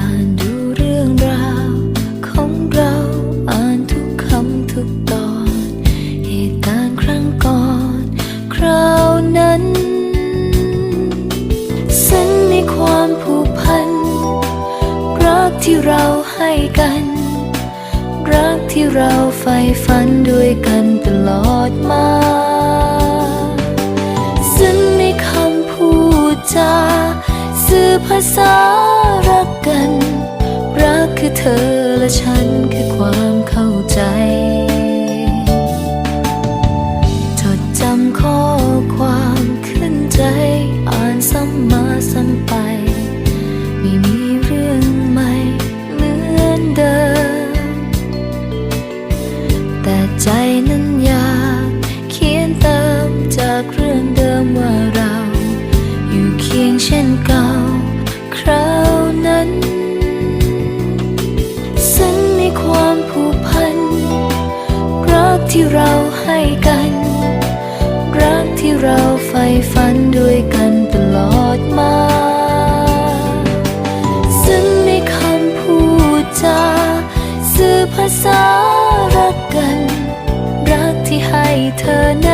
อ่านดูเรื่องราวของเรา อ่านทุกคำทุกตอน เหตุการณ์ครั้งก่อน คราวนั้น ซึ้ในความผูกพัน รักที่เราให้กัน รักที่เราใฝ่ฝันด้วยกันตลอดมา จา สื่อภาษารักกัน รักคือเธอและฉันคือความเข้าใจจ ที่เราให้กัน รักที่เราใฝ่ฝันด้วยกันตลอดมาซึ่งในคำพูดจาสื่อภาษารักกัน รักที่ให้เธอนั้น